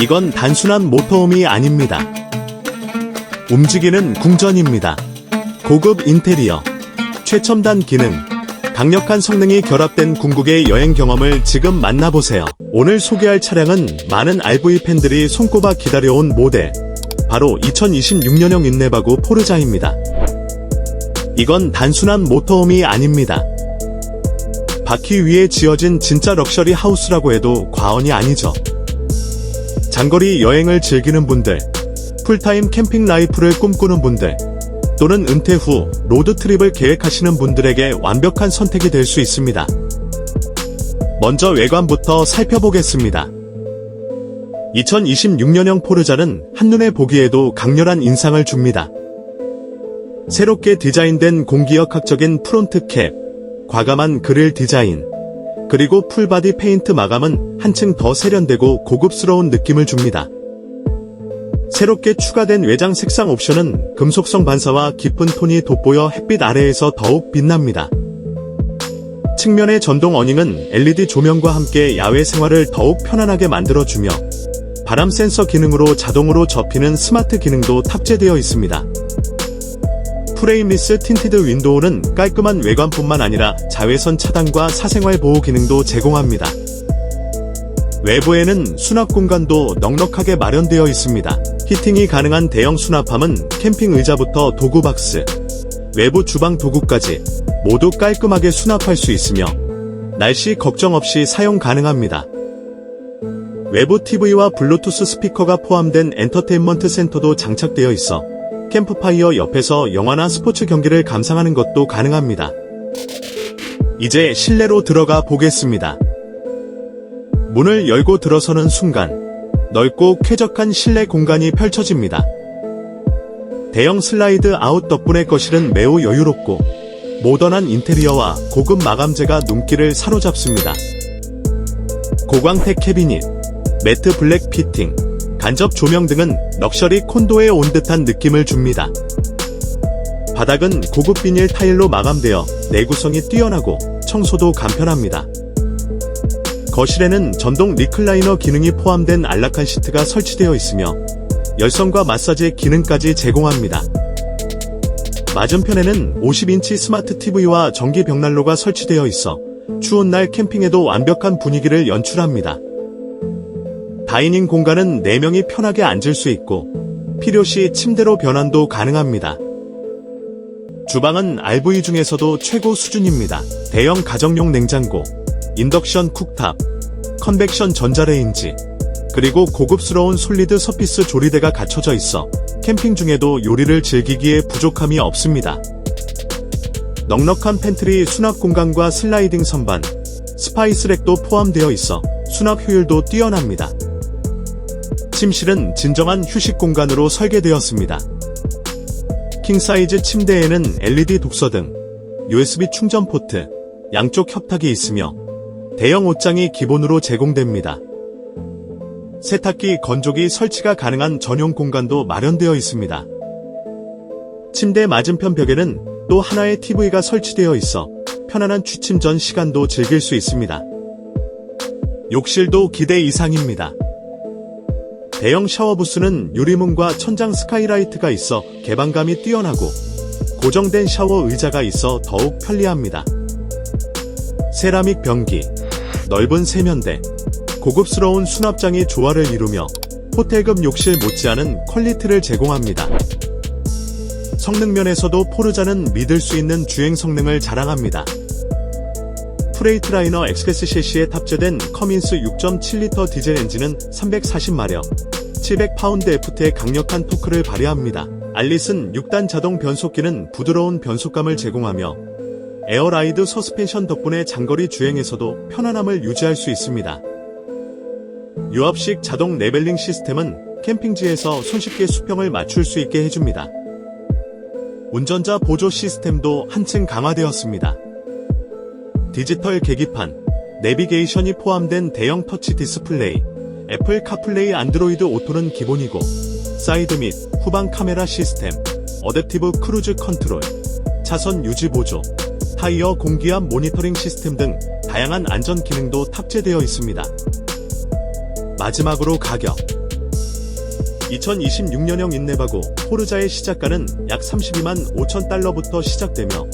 이건 단순한 모터홈이 아닙니다. 움직이는 궁전입니다. 고급 인테리어, 최첨단 기능, 강력한 성능이 결합된 궁극의 여행 경험을 지금 만나보세요. 오늘 소개할 차량은 많은 RV 팬들이 손꼽아 기다려온 모델, 바로 2026년형 인네바구 포르자입니다. 이건 단순한 모터홈이 아닙니다. 바퀴 위에 지어진 진짜 럭셔리 하우스라고 해도 과언이 아니죠. 장거리 여행을 즐기는 분들, 풀타임 캠핑 라이프를 꿈꾸는 분들, 또는 은퇴 후 로드트립을 계획하시는 분들에게 완벽한 선택이 될 수 있습니다. 먼저 외관부터 살펴보겠습니다. 2026년형 포르자는 한눈에 보기에도 강렬한 인상을 줍니다. 새롭게 디자인된 공기역학적인 프론트 캡, 과감한 그릴 디자인, 그리고 풀바디 페인트 마감은 한층 더 세련되고 고급스러운 느낌을 줍니다. 새롭게 추가된 외장 색상 옵션은 금속성 반사와 깊은 톤이 돋보여 햇빛 아래에서 더욱 빛납니다. 측면의 전동 어닝은 LED 조명과 함께 야외 생활을 더욱 편안하게 만들어주며 바람 센서 기능으로 자동으로 접히는 스마트 기능도 탑재되어 있습니다. 프레임리스 틴티드 윈도우는 깔끔한 외관뿐만 아니라 자외선 차단과 사생활 보호 기능도 제공합니다. 외부에는 수납 공간도 넉넉하게 마련되어 있습니다. 히팅이 가능한 대형 수납함은 캠핑 의자부터 도구 박스, 외부 주방 도구까지 모두 깔끔하게 수납할 수 있으며 날씨 걱정 없이 사용 가능합니다. 외부 TV와 블루투스 스피커가 포함된 엔터테인먼트 센터도 장착되어 있어 캠프파이어 옆에서 영화나 스포츠 경기를 감상하는 것도 가능합니다. 이제 실내로 들어가 보겠습니다. 문을 열고 들어서는 순간 넓고 쾌적한 실내 공간이 펼쳐집니다. 대형 슬라이드 아웃 덕분에 거실은 매우 여유롭고 모던한 인테리어와 고급 마감재가 눈길을 사로잡습니다. 고광택 캐비닛, 매트 블랙 피팅, 간접 조명 등은 럭셔리 콘도에 온 듯한 느낌을 줍니다. 바닥은 고급 비닐 타일로 마감되어 내구성이 뛰어나고 청소도 간편합니다. 거실에는 전동 리클라이너 기능이 포함된 안락한 시트가 설치되어 있으며 열선과 마사지 기능까지 제공합니다. 맞은편에는 50인치 스마트 TV와 전기 벽난로가 설치되어 있어 추운 날 캠핑에도 완벽한 분위기를 연출합니다. 다이닝 공간은 4명이 편하게 앉을 수 있고 필요시 침대로 변환도 가능합니다. 주방은 RV 중에서도 최고 수준입니다. 대형 가정용 냉장고, 인덕션 쿡탑, 컨벡션 전자레인지, 그리고 고급스러운 솔리드 서피스 조리대가 갖춰져 있어 캠핑 중에도 요리를 즐기기에 부족함이 없습니다. 넉넉한 팬트리 수납 공간과 슬라이딩 선반, 스파이스렉도 포함되어 있어 수납 효율도 뛰어납니다. 침실은 진정한 휴식 공간으로 설계되었습니다. 킹사이즈 침대에는 LED 독서 등 USB 충전 포트, 양쪽 협탁이 있으며 대형 옷장이 기본으로 제공됩니다. 세탁기, 건조기 설치가 가능한 전용 공간도 마련되어 있습니다. 침대 맞은편 벽에는 또 하나의 TV가 설치되어 있어 편안한 취침 전 시간도 즐길 수 있습니다. 욕실도 기대 이상입니다. 대형 샤워 부스는 유리문과 천장 스카이라이트가 있어 개방감이 뛰어나고 고정된 샤워 의자가 있어 더욱 편리합니다. 세라믹 변기, 넓은 세면대, 고급스러운 수납장이 조화를 이루며 호텔급 욕실 못지않은 퀄리티를 제공합니다. 성능면에서도 포르자는 믿을 수 있는 주행 성능을 자랑합니다. 프레이트라이너 엑스패스 셰시에 탑재된 커민스 6.7리터 디젤 엔진은 340마력, 700파운드 FT의 강력한 토크를 발휘합니다. 알리슨 6단 자동 변속기는 부드러운 변속감을 제공하며 에어라이드 서스펜션 덕분에 장거리 주행에서도 편안함을 유지할 수 있습니다. 유압식 자동 레벨링 시스템은 캠핑지에서 손쉽게 수평을 맞출 수 있게 해줍니다. 운전자 보조 시스템도 한층 강화되었습니다. 디지털 계기판, 내비게이션이 포함된 대형 터치 디스플레이, 애플 카플레이 안드로이드 오토는 기본이고, 사이드 및 후방 카메라 시스템, 어댑티브 크루즈 컨트롤, 차선 유지 보조, 타이어 공기압 모니터링 시스템 등 다양한 안전 기능도 탑재되어 있습니다. 마지막으로 가격. 2026년형 인네바고 포르자의 시작가는 약 32만 5천 달러부터 시작되며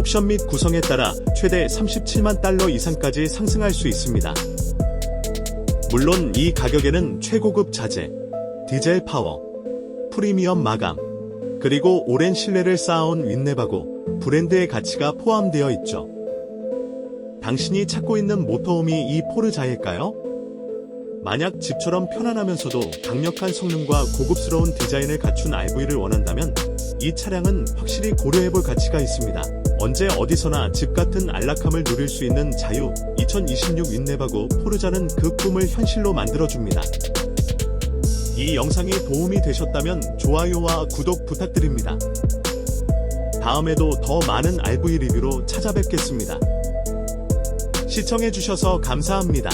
옵션 및 구성에 따라 최대 37만 달러 이상까지 상승할 수 있습니다. 물론 이 가격에는 최고급 자재, 디젤 파워, 프리미엄 마감, 그리고 오랜 신뢰를 쌓아온 윈네바고 브랜드의 가치가 포함되어 있죠. 당신이 찾고 있는 모터홈이 이 포르자일까요? 만약 집처럼 편안하면서도 강력한 성능과 고급스러운 디자인을 갖춘 RV를 원한다면 이 차량은 확실히 고려해볼 가치가 있습니다. 언제 어디서나 집 같은 안락함을 누릴 수 있는 자유 2026 윈네바고 포르자는 그 꿈을 현실로 만들어줍니다. 이 영상이 도움이 되셨다면 좋아요와 구독 부탁드립니다. 다음에도 더 많은 RV 리뷰로 찾아뵙겠습니다. 시청해주셔서 감사합니다.